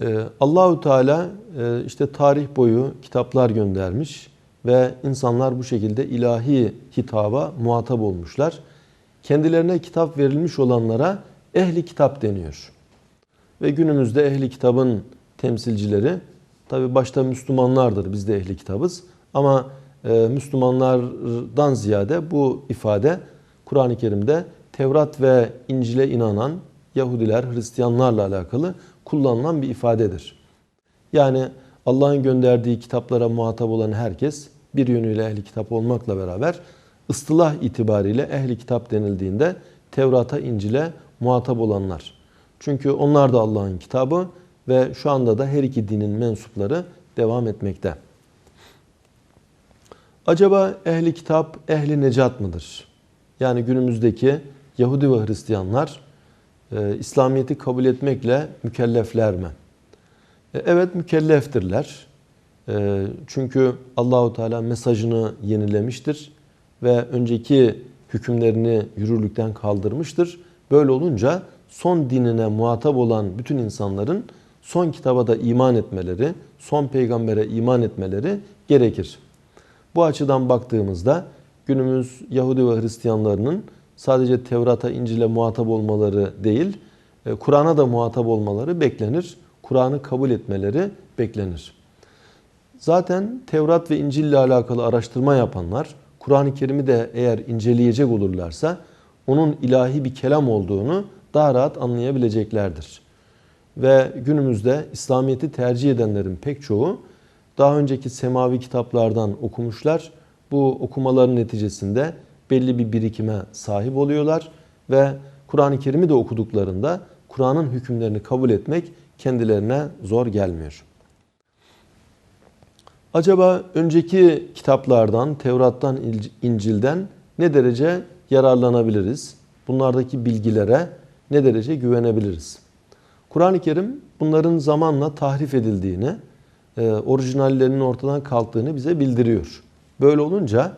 Ee, Allahu Teala e, işte tarih boyu kitaplar göndermiş ve insanlar bu şekilde ilahi hitaba muhatap olmuşlar. Kendilerine kitap verilmiş olanlara ehli kitap deniyor. Ve günümüzde ehli kitabın temsilcileri tabi başta Müslümanlardır. Biz de ehli kitabız. Ama e, Müslümanlardan ziyade bu ifade Kur'an-ı Kerim'de Tevrat ve İncil'e inanan Yahudiler, Hristiyanlarla alakalı kullanılan bir ifadedir. Yani Allah'ın gönderdiği kitaplara muhatap olan herkes bir yönüyle ehli kitap olmakla beraber ıstılah itibariyle ehli kitap denildiğinde Tevrat'a, İncil'e muhatap olanlar. Çünkü onlar da Allah'ın kitabı ve şu anda da her iki dinin mensupları devam etmekte. Acaba ehli kitap ehli necat mıdır? Yani günümüzdeki Yahudi ve Hristiyanlar e, İslamiyet'i kabul etmekle mükellefler mi? E, evet mükelleftirler. E, çünkü Allahu Teala mesajını yenilemiştir ve önceki hükümlerini yürürlükten kaldırmıştır. Böyle olunca son dinine muhatap olan bütün insanların son kitaba da iman etmeleri, son peygambere iman etmeleri gerekir. Bu açıdan baktığımızda günümüz Yahudi ve Hristiyanlarının sadece Tevrat'a, İncil'e muhatap olmaları değil, e, Kur'an'a da muhatap olmaları beklenir. Kur'an'ı kabul etmeleri beklenir. Zaten Tevrat ve İncil ile alakalı araştırma yapanlar, Kur'an-ı Kerim'i de eğer inceleyecek olurlarsa, onun ilahi bir kelam olduğunu daha rahat anlayabileceklerdir. Ve günümüzde İslamiyet'i tercih edenlerin pek çoğu daha önceki semavi kitaplardan okumuşlar. Bu okumaların neticesinde belli bir birikime sahip oluyorlar ve Kur'an-ı Kerim'i de okuduklarında Kur'an'ın hükümlerini kabul etmek kendilerine zor gelmiyor. Acaba önceki kitaplardan, Tevrat'tan, İncil'den ne derece yararlanabiliriz? Bunlardaki bilgilere ne derece güvenebiliriz? Kur'an-ı Kerim bunların zamanla tahrif edildiğini, e, orijinallerinin ortadan kalktığını bize bildiriyor. Böyle olunca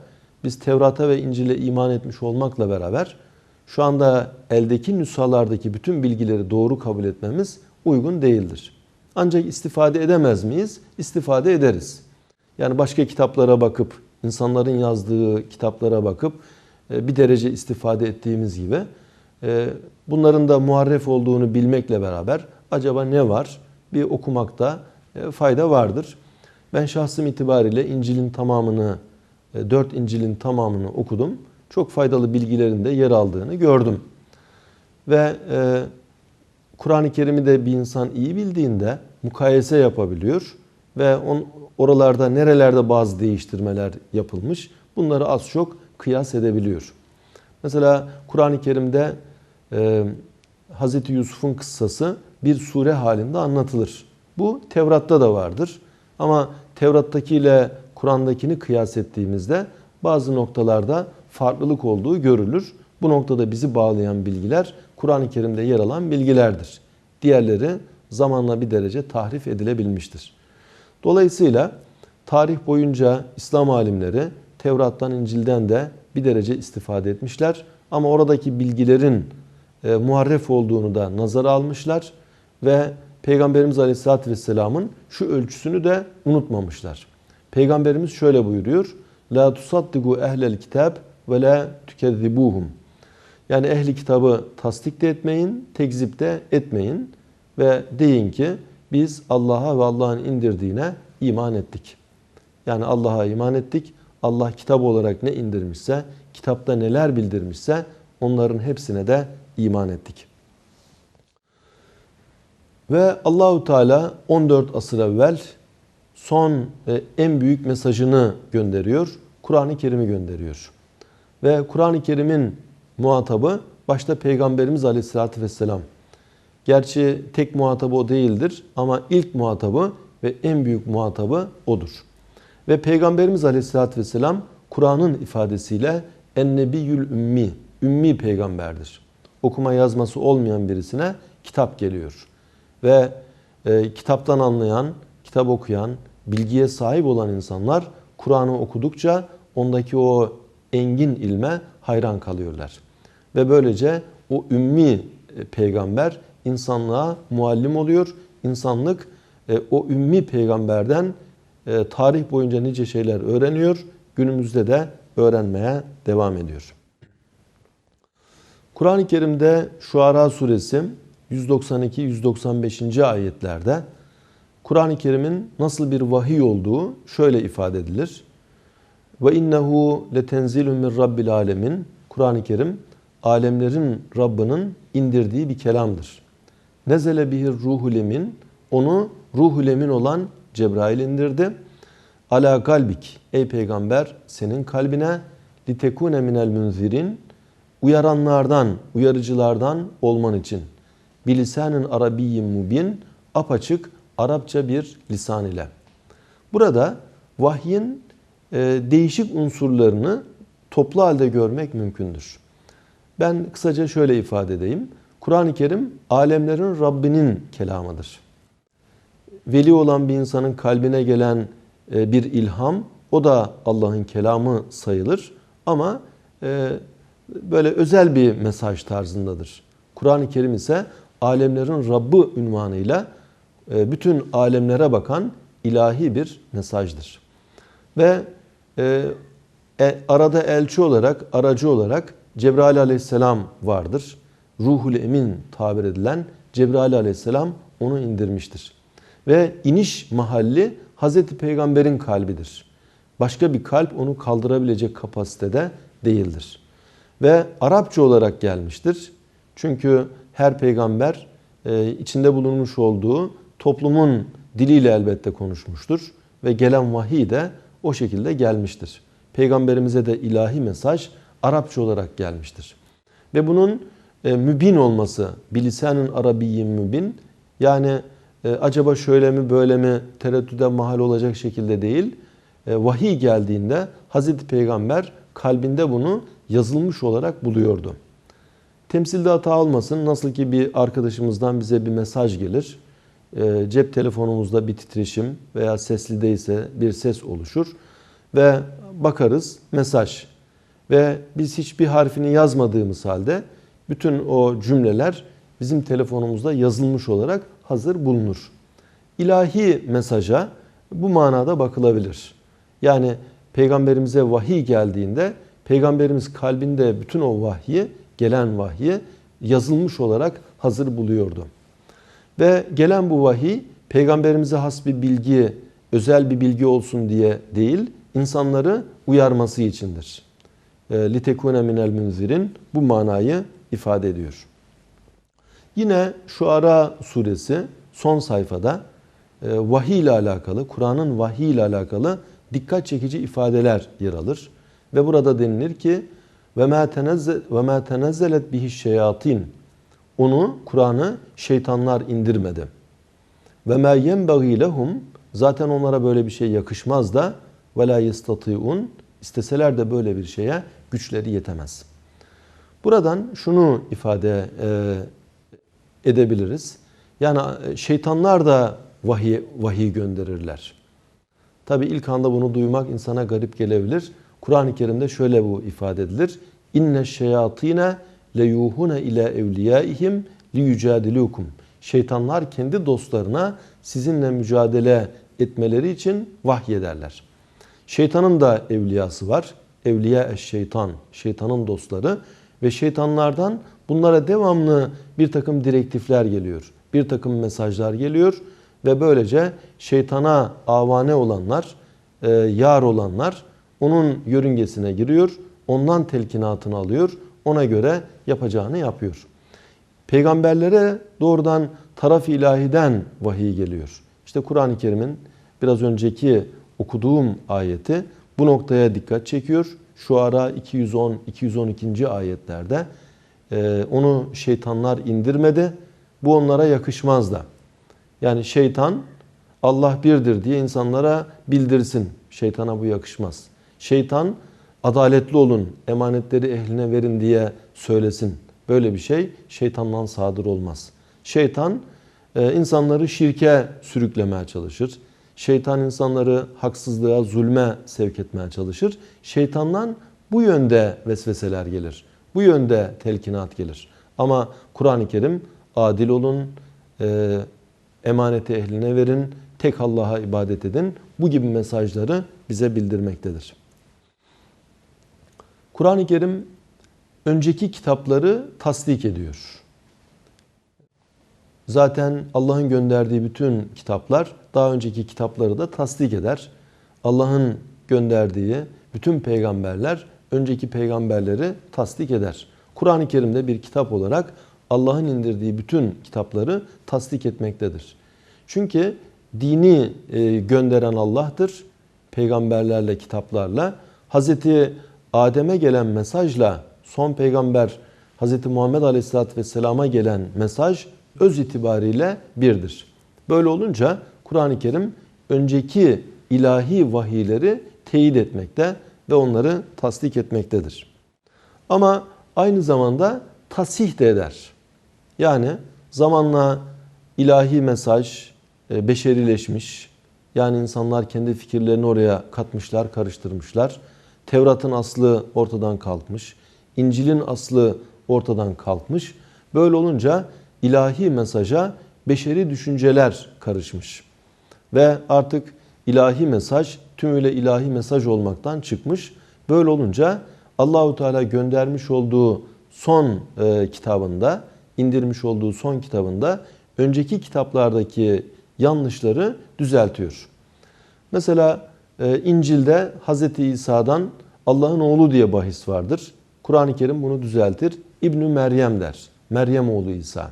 biz Tevrat'a ve İncil'e iman etmiş olmakla beraber şu anda eldeki nüshalardaki bütün bilgileri doğru kabul etmemiz uygun değildir. Ancak istifade edemez miyiz? İstifade ederiz. Yani başka kitaplara bakıp, insanların yazdığı kitaplara bakıp e, bir derece istifade ettiğimiz gibi e, bunların da muharref olduğunu bilmekle beraber acaba ne var? Bir okumakta e, fayda vardır. Ben şahsım itibariyle İncil'in tamamını, dört İncil'in tamamını okudum. Çok faydalı bilgilerin de yer aldığını gördüm. Ve Kur'an-ı Kerim'i de bir insan iyi bildiğinde mukayese yapabiliyor ve on, oralarda nerelerde bazı değiştirmeler yapılmış bunları az çok kıyas edebiliyor. Mesela Kur'an-ı Kerim'de e, Hz. Yusuf'un kıssası bir sure halinde anlatılır. Bu Tevrat'ta da vardır. Ama Tevrat'takiyle Kur'an'dakini kıyas ettiğimizde bazı noktalarda farklılık olduğu görülür. Bu noktada bizi bağlayan bilgiler Kur'an-ı Kerim'de yer alan bilgilerdir. Diğerleri zamanla bir derece tahrif edilebilmiştir. Dolayısıyla tarih boyunca İslam alimleri Tevrat'tan, İncil'den de bir derece istifade etmişler. Ama oradaki bilgilerin e, muharref olduğunu da nazara almışlar ve Peygamberimiz Aleyhisselatü Vesselam'ın şu ölçüsünü de unutmamışlar. Peygamberimiz şöyle buyuruyor. La tusaddigu ehlel kitab ve la tükezzibuhum. Yani ehli kitabı tasdik de etmeyin, tekzip de etmeyin ve deyin ki biz Allah'a ve Allah'ın indirdiğine iman ettik. Yani Allah'a iman ettik. Allah kitap olarak ne indirmişse, kitapta neler bildirmişse onların hepsine de iman ettik. Ve Allahu Teala 14 asır evvel son e, en büyük mesajını gönderiyor. Kur'an-ı Kerim'i gönderiyor. Ve Kur'an-ı Kerim'in muhatabı başta Peygamberimiz Aleyhisselatü Vesselam. Gerçi tek muhatabı o değildir ama ilk muhatabı ve en büyük muhatabı odur. Ve Peygamberimiz Aleyhisselatü Vesselam Kur'an'ın ifadesiyle ennebiyyül ümmi, ümmi peygamberdir. Okuma yazması olmayan birisine kitap geliyor. Ve e, kitaptan anlayan, kitap okuyan, bilgiye sahip olan insanlar Kur'an'ı okudukça ondaki o engin ilme hayran kalıyorlar. Ve böylece o ümmi e, peygamber insanlığa muallim oluyor, insanlık e, o ümmi peygamberden e, tarih boyunca nice şeyler öğreniyor. Günümüzde de öğrenmeye devam ediyor. Kur'an-ı Kerim'de Şuara suresi 192-195. ayetlerde Kur'an-ı Kerim'in nasıl bir vahiy olduğu şöyle ifade edilir. Ve innehu letenzilun min rabbil alemin. Kur'an-ı Kerim alemlerin Rabbinin indirdiği bir kelamdır. Nezele bihir ruhul emin. Onu ruhul emin olan Cebrail indirdi. Ala kalbik. Ey peygamber senin kalbine litekune minel münzirin. Uyaranlardan, uyarıcılardan olman için. Bilisanin arabiyyin mubin. Apaçık Arapça bir lisan ile. Burada vahyin e, değişik unsurlarını toplu halde görmek mümkündür. Ben kısaca şöyle ifade edeyim. Kur'an-ı Kerim alemlerin Rabbinin kelamıdır. Veli olan bir insanın kalbine gelen e, bir ilham o da Allah'ın kelamı sayılır ama e, böyle özel bir mesaj tarzındadır. Kur'an-ı Kerim ise alemlerin Rabbi ünvanıyla bütün alemlere bakan ilahi bir mesajdır. Ve e, e, arada elçi olarak, aracı olarak Cebrail aleyhisselam vardır. Ruhul emin tabir edilen Cebrail aleyhisselam onu indirmiştir. Ve iniş mahalli Hazreti Peygamber'in kalbidir. Başka bir kalp onu kaldırabilecek kapasitede değildir. Ve Arapça olarak gelmiştir. Çünkü her peygamber e, içinde bulunmuş olduğu toplumun diliyle elbette konuşmuştur. Ve gelen vahiy de o şekilde gelmiştir. Peygamberimize de ilahi mesaj Arapça olarak gelmiştir. Ve bunun e, mübin olması, bilisanın arabiyyin mübin yani e, acaba şöyle mi böyle mi tereddüde mahal olacak şekilde değil. E, vahiy geldiğinde Hazreti Peygamber kalbinde bunu yazılmış olarak buluyordu. Temsilde hata olmasın. Nasıl ki bir arkadaşımızdan bize bir mesaj gelir. E, cep telefonumuzda bir titreşim veya sesli değilse bir ses oluşur. Ve bakarız mesaj. Ve biz hiçbir harfini yazmadığımız halde bütün o cümleler bizim telefonumuzda yazılmış olarak hazır bulunur. İlahi mesaja bu manada bakılabilir. Yani peygamberimize vahiy geldiğinde peygamberimiz kalbinde bütün o vahyi, gelen vahyi yazılmış olarak hazır buluyordu. Ve gelen bu vahiy peygamberimize has bir bilgi, özel bir bilgi olsun diye değil, insanları uyarması içindir. Litekune minel münzirin bu manayı ifade ediyor. Yine şu ara suresi son sayfada e, vahiy ile alakalı, Kur'an'ın vahiy ile alakalı dikkat çekici ifadeler yer alır. Ve burada denilir ki ve ma tenezzelet bihi şeyatin. Onu Kur'an'ı şeytanlar indirmedi. Ve ma yenbagi lehum zaten onlara böyle bir şey yakışmaz da ve la yestatiun isteseler de böyle bir şeye güçleri yetemez. Buradan şunu ifade e, edebiliriz. Yani e, şeytanlar da vahiy, vahiy gönderirler. Tabi ilk anda bunu duymak insana garip gelebilir. Kur'an-ı Kerim'de şöyle bu ifade edilir. İnne şeyatine leyuhune ile evliyaihim liyucadilukum. Şeytanlar kendi dostlarına sizinle mücadele etmeleri için vahyederler. Şeytanın da evliyası var. Evliya eş şeytan, şeytanın dostları ve şeytanlardan bunlara devamlı bir takım direktifler geliyor. Bir takım mesajlar geliyor ve böylece şeytana avane olanlar, e, yar olanlar onun yörüngesine giriyor. Ondan telkinatını alıyor. Ona göre yapacağını yapıyor. Peygamberlere doğrudan taraf ilahiden vahiy geliyor. İşte Kur'an-ı Kerim'in biraz önceki okuduğum ayeti bu noktaya dikkat çekiyor. Şu ara 210-212. ayetlerde e, onu şeytanlar indirmedi. Bu onlara yakışmaz da. Yani şeytan Allah birdir diye insanlara bildirsin. Şeytana bu yakışmaz. Şeytan adaletli olun, emanetleri ehline verin diye söylesin. Böyle bir şey şeytandan sadır olmaz. Şeytan e, insanları şirke sürüklemeye çalışır. Şeytan insanları haksızlığa, zulme sevk etmeye çalışır. Şeytandan bu yönde vesveseler gelir. Bu yönde telkinat gelir. Ama Kur'an-ı Kerim adil olun, e, emaneti ehline verin, tek Allah'a ibadet edin. Bu gibi mesajları bize bildirmektedir. Kur'an-ı Kerim önceki kitapları tasdik ediyor. Zaten Allah'ın gönderdiği bütün kitaplar daha önceki kitapları da tasdik eder. Allah'ın gönderdiği bütün peygamberler önceki peygamberleri tasdik eder. Kur'an-ı Kerim'de bir kitap olarak Allah'ın indirdiği bütün kitapları tasdik etmektedir. Çünkü dini e, gönderen Allah'tır. Peygamberlerle, kitaplarla. Hazreti Adem'e gelen mesajla son peygamber Hazreti Muhammed Aleyhisselatü Vesselam'a gelen mesaj öz itibariyle birdir. Böyle olunca Kur'an-ı Kerim önceki ilahi vahiyleri teyit etmekte ve onları tasdik etmektedir. Ama aynı zamanda tasih de eder. Yani zamanla ilahi mesaj e, beşerileşmiş. Yani insanlar kendi fikirlerini oraya katmışlar, karıştırmışlar. Tevrat'ın aslı ortadan kalkmış. İncil'in aslı ortadan kalkmış. Böyle olunca ilahi mesaja beşeri düşünceler karışmış. Ve artık ilahi mesaj tümüyle ilahi mesaj olmaktan çıkmış. Böyle olunca Allahu Teala göndermiş olduğu son e, kitabında, indirmiş olduğu son kitabında önceki kitaplardaki yanlışları düzeltiyor. Mesela e, İncil'de Hz. İsa'dan Allah'ın oğlu diye bahis vardır. Kur'an-ı Kerim bunu düzeltir. İbnü Meryem der. Meryem oğlu İsa.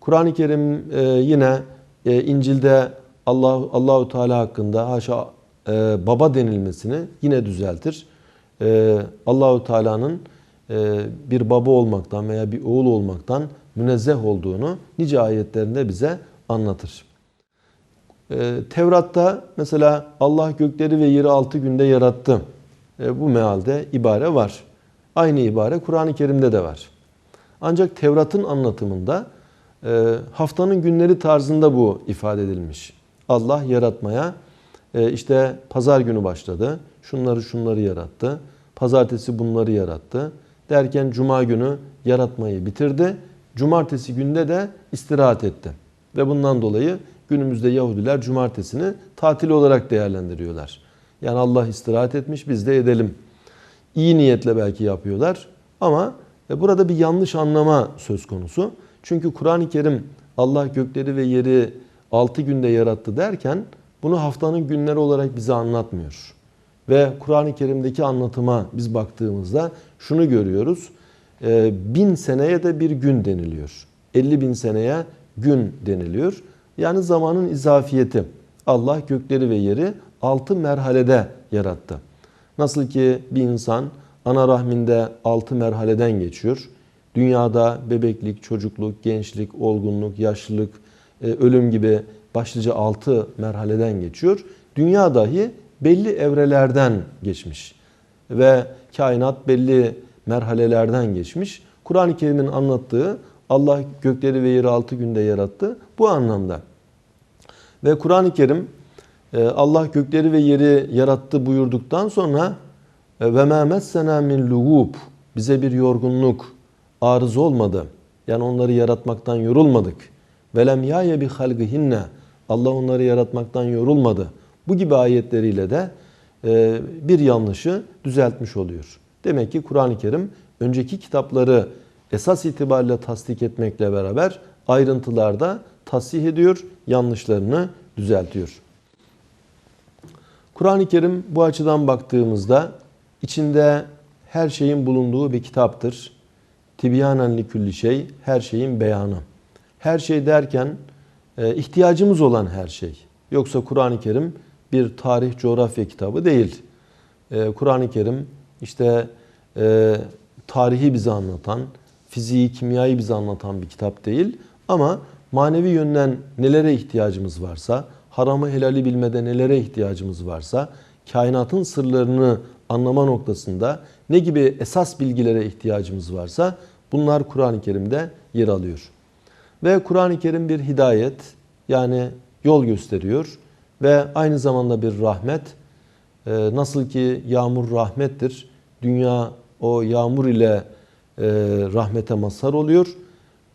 Kur'an-ı Kerim e, yine e, İncil'de Allah Allahu Teala hakkında haşa e, baba denilmesini yine düzeltir. E, Allahu Teala'nın bir baba olmaktan veya bir oğul olmaktan münezzeh olduğunu nice ayetlerinde bize anlatır. Tevrat'ta mesela Allah gökleri ve yeri altı günde yarattı. Bu mealde ibare var. Aynı ibare Kur'an-ı Kerim'de de var. Ancak Tevrat'ın anlatımında e, haftanın günleri tarzında bu ifade edilmiş. Allah yaratmaya e, işte pazar günü başladı. Şunları şunları yarattı. Pazartesi bunları yarattı. Derken cuma günü yaratmayı bitirdi. Cumartesi günde de istirahat etti. Ve bundan dolayı günümüzde Yahudiler cumartesini tatil olarak değerlendiriyorlar. Yani Allah istirahat etmiş biz de edelim. İyi niyetle belki yapıyorlar ama e, burada bir yanlış anlama söz konusu. Çünkü Kur'an-ı Kerim Allah gökleri ve yeri 6 günde yarattı derken bunu haftanın günleri olarak bize anlatmıyor. Ve Kur'an-ı Kerim'deki anlatıma biz baktığımızda şunu görüyoruz. E, bin seneye de bir gün deniliyor. 50 bin seneye gün deniliyor. Yani zamanın izafiyeti. Allah gökleri ve yeri 6 merhalede yarattı. Nasıl ki bir insan ana rahminde 6 merhaleden geçiyor. Dünyada bebeklik, çocukluk, gençlik, olgunluk, yaşlılık, e, ölüm gibi başlıca 6 merhaleden geçiyor. Dünya dahi belli evrelerden geçmiş ve kainat belli merhalelerden geçmiş. Kur'an-ı Kerim'in anlattığı Allah gökleri ve yeri 6 günde yarattı bu anlamda. Ve Kur'an-ı Kerim Allah gökleri ve yeri yarattı buyurduktan sonra ve ma messena min lugub bize bir yorgunluk, arız olmadı. Yani onları yaratmaktan yorulmadık. Velem yaye bi halgihinne Allah onları yaratmaktan yorulmadı. Bu gibi ayetleriyle de e, bir yanlışı düzeltmiş oluyor. Demek ki Kur'an-ı Kerim önceki kitapları esas itibariyle tasdik etmekle beraber ayrıntılarda tasih ediyor, yanlışlarını düzeltiyor. Kur'an-ı Kerim bu açıdan baktığımızda içinde her şeyin bulunduğu bir kitaptır. Tibyanen li külli şey, her şeyin beyanı. Her şey derken e, ihtiyacımız olan her şey. Yoksa Kur'an-ı Kerim bir tarih coğrafya kitabı değil. E, Kur'an-ı Kerim işte e, tarihi bize anlatan, fiziği, kimyayı bize anlatan bir kitap değil. Ama manevi yönden nelere ihtiyacımız varsa, haramı helali bilmede nelere ihtiyacımız varsa, kainatın sırlarını anlama noktasında ne gibi esas bilgilere ihtiyacımız varsa bunlar Kur'an-ı Kerim'de yer alıyor. Ve Kur'an-ı Kerim bir hidayet yani yol gösteriyor ve aynı zamanda bir rahmet. Ee, nasıl ki yağmur rahmettir. Dünya o yağmur ile e, rahmete mazhar oluyor.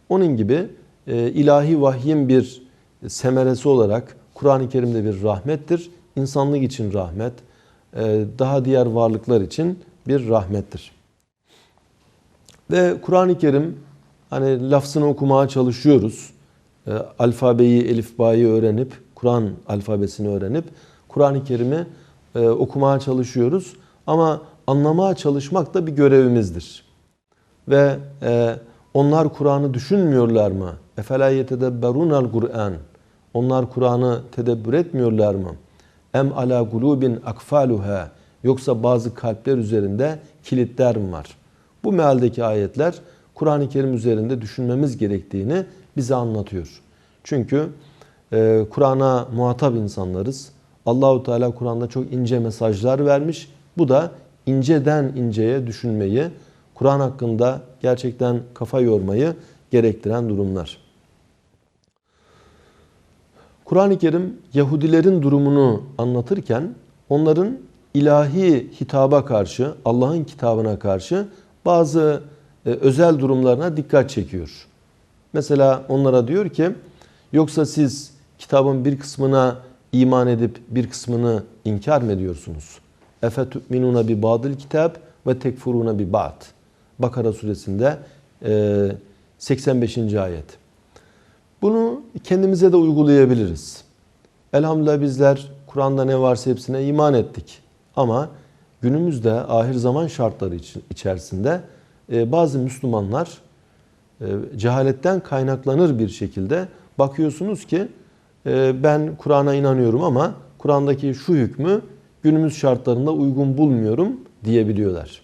Onun gibi e, ilahi vahyin bir semeresi olarak Kur'an-ı Kerim'de bir rahmettir. İnsanlık için rahmet, e, daha diğer varlıklar için bir rahmettir. Ve Kur'an-ı Kerim hani lafzını okumaya çalışıyoruz. E, alfabeyi, elifbayı öğrenip, Kur'an alfabesini öğrenip Kur'an-ı Kerim'i e, okumaya çalışıyoruz. Ama anlamaya çalışmak da bir görevimizdir. Ve e, onlar Kur'an'ı düşünmüyorlar mı? Efela yetedebberunel Kur'an. Onlar Kur'an'ı tedebbür etmiyorlar mı? Em ala gulubin akfaluha. Yoksa bazı kalpler üzerinde kilitler mi var? Bu mealdeki ayetler Kur'an-ı Kerim üzerinde düşünmemiz gerektiğini bize anlatıyor. Çünkü e, Kur'an'a muhatap insanlarız. Allahu Teala Kur'an'da çok ince mesajlar vermiş. Bu da inceden inceye düşünmeyi, Kur'an hakkında gerçekten kafa yormayı gerektiren durumlar. Kur'an-ı Kerim Yahudilerin durumunu anlatırken onların ilahi hitaba karşı, Allah'ın kitabına karşı bazı e, özel durumlarına dikkat çekiyor. Mesela onlara diyor ki yoksa siz kitabın bir kısmına iman edip bir kısmını inkar mı ediyorsunuz? Efe tu'minuna bi badil kitab ve tekfuruna bi ba'd. Bakara suresinde 85. E, ayet. Bunu kendimize de uygulayabiliriz. Elhamdülillah bizler Kur'an'da ne varsa hepsine iman ettik. Ama günümüzde ahir zaman şartları içerisinde e, bazı Müslümanlar e, cehaletten kaynaklanır bir şekilde bakıyorsunuz ki e, ben Kur'an'a inanıyorum ama Kur'an'daki şu hükmü günümüz şartlarında uygun bulmuyorum diyebiliyorlar.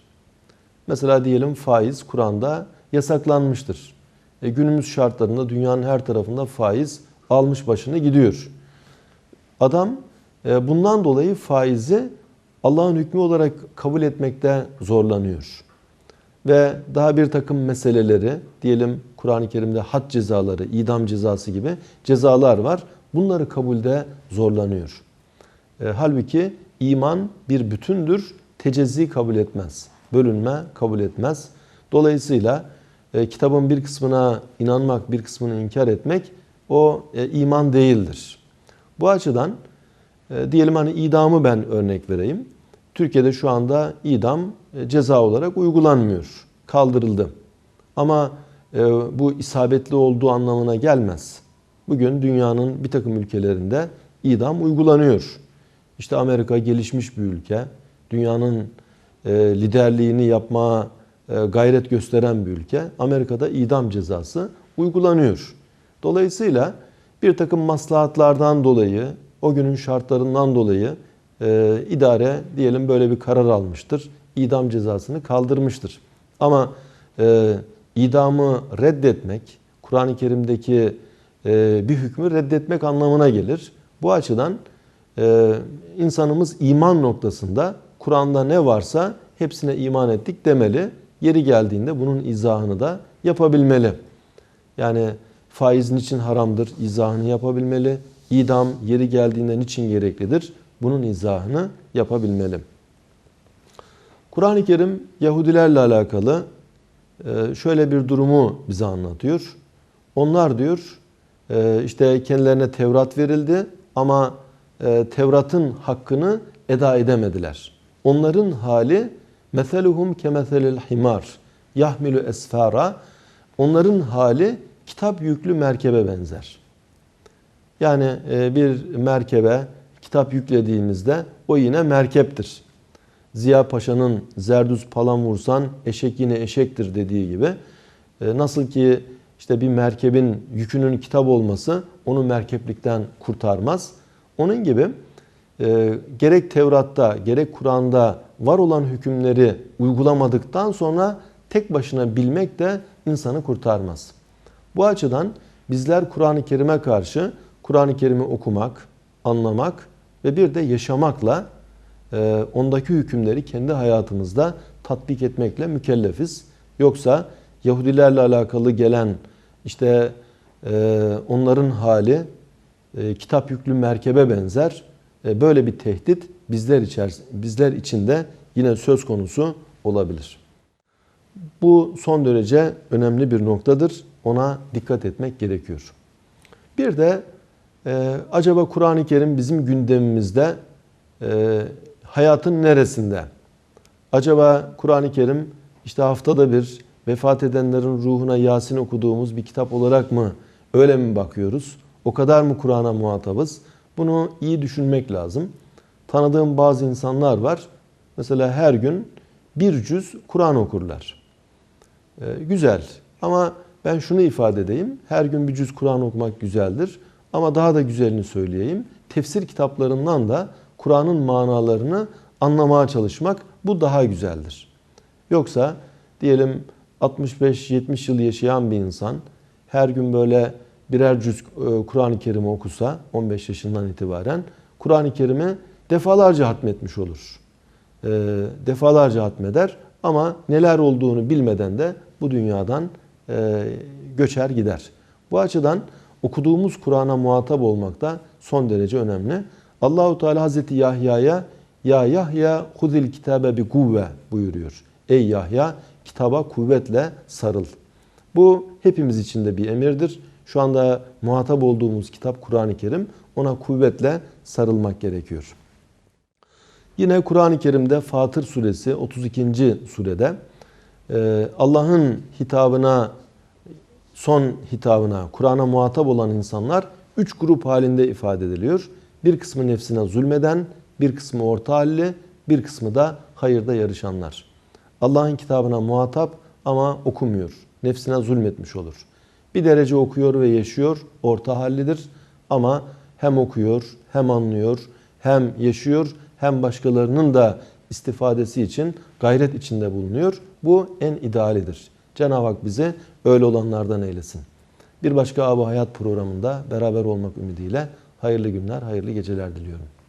Mesela diyelim faiz Kur'an'da yasaklanmıştır. E, günümüz şartlarında dünyanın her tarafında faiz almış başını gidiyor. Adam e, bundan dolayı faizi Allah'ın hükmü olarak kabul etmekte zorlanıyor. Ve daha bir takım meseleleri diyelim Kur'an-ı Kerim'de had cezaları, idam cezası gibi cezalar var. Bunları kabulde zorlanıyor. E, halbuki iman bir bütündür. Tecezzi kabul etmez. Bölünme kabul etmez. Dolayısıyla e, kitabın bir kısmına inanmak, bir kısmını inkar etmek o e, iman değildir. Bu açıdan e, diyelim hani idamı ben örnek vereyim. Türkiye'de şu anda idam e, ceza olarak uygulanmıyor. Kaldırıldı. Ama e, bu isabetli olduğu anlamına gelmez. Bugün dünyanın bir takım ülkelerinde idam uygulanıyor. İşte Amerika gelişmiş bir ülke. Dünyanın e, liderliğini yapmaya gayret gösteren bir ülke. Amerika'da idam cezası uygulanıyor. Dolayısıyla bir takım maslahatlardan dolayı, o günün şartlarından dolayı e, idare diyelim böyle bir karar almıştır. İdam cezasını kaldırmıştır. Ama e, idamı reddetmek, Kur'an-ı Kerim'deki e, bir hükmü reddetmek anlamına gelir. Bu açıdan e, insanımız iman noktasında Kur'an'da ne varsa hepsine iman ettik demeli. Yeri geldiğinde bunun izahını da yapabilmeli. Yani faiz niçin haramdır izahını yapabilmeli. İdam yeri geldiğinde niçin gereklidir? Bunun izahını yapabilmeli. Kur'an-ı Kerim Yahudilerle alakalı e, şöyle bir durumu bize anlatıyor. Onlar diyor e, işte kendilerine Tevrat verildi ama e, Tevrat'ın hakkını eda edemediler. Onların hali meseluhum kemeselil himar yahmilu esfara onların hali kitap yüklü merkebe benzer. Yani bir merkebe kitap yüklediğimizde o yine merkeptir. Ziya Paşa'nın zerdüz palan vursan eşek yine eşektir dediği gibi e, nasıl ki işte bir merkebin yükünün kitap olması onu merkeplikten kurtarmaz. Onun gibi e, gerek Tevrat'ta gerek Kur'an'da var olan hükümleri uygulamadıktan sonra tek başına bilmek de insanı kurtarmaz. Bu açıdan bizler Kur'an-ı Kerim'e karşı Kur'an-ı Kerim'i okumak, anlamak ve bir de yaşamakla e, ondaki hükümleri kendi hayatımızda tatbik etmekle mükellefiz. Yoksa Yahudilerle alakalı gelen işte e, onların hali e, kitap yüklü merkebe benzer. Böyle bir tehdit bizler içerisinde bizler içinde yine söz konusu olabilir. Bu son derece önemli bir noktadır. Ona dikkat etmek gerekiyor. Bir de Ee, acaba Kur'an-ı Kerim bizim gündemimizde e, hayatın neresinde? Acaba Kur'an-ı Kerim işte haftada bir vefat edenlerin ruhuna Yasin okuduğumuz bir kitap olarak mı öyle mi bakıyoruz? O kadar mı Kur'an'a muhatabız? Bunu iyi düşünmek lazım. Tanıdığım bazı insanlar var. Mesela her gün bir cüz Kur'an okurlar. Ee, güzel ama ben şunu ifade edeyim. Her gün bir cüz Kur'an okumak güzeldir. Ama daha da güzelini söyleyeyim. Tefsir kitaplarından da Kur'an'ın manalarını anlamaya çalışmak bu daha güzeldir. Yoksa diyelim 65-70 yıl yaşayan bir insan her gün böyle birer cüz e, Kur'an-ı Kerim'i okusa 15 yaşından itibaren Kur'an-ı Kerim'i defalarca hatmetmiş olur. E, defalarca hatmeder ama neler olduğunu bilmeden de bu dünyadan e, göçer gider. Bu açıdan okuduğumuz Kur'an'a muhatap olmak da son derece önemli. Allahu Teala Hazreti Yahya'ya ya Yahya huzil kitabe bi kuvve buyuruyor. Ey Yahya kitaba kuvvetle sarıl. Bu hepimiz için de bir emirdir. Şu anda muhatap olduğumuz kitap Kur'an-ı Kerim. Ona kuvvetle sarılmak gerekiyor. Yine Kur'an-ı Kerim'de Fatır suresi 32. surede e, Allah'ın hitabına son hitabına, Kur'an'a muhatap olan insanlar üç grup halinde ifade ediliyor. Bir kısmı nefsine zulmeden, bir kısmı orta halli, bir kısmı da hayırda yarışanlar. Allah'ın kitabına muhatap ama okumuyor. Nefsine zulmetmiş olur. Bir derece okuyor ve yaşıyor, orta hallidir. Ama hem okuyor, hem anlıyor, hem yaşıyor, hem başkalarının da istifadesi için gayret içinde bulunuyor. Bu en idealidir. Cenab-ı Hak bize öyle olanlardan eylesin. Bir başka Abu Hayat programında beraber olmak ümidiyle hayırlı günler, hayırlı geceler diliyorum.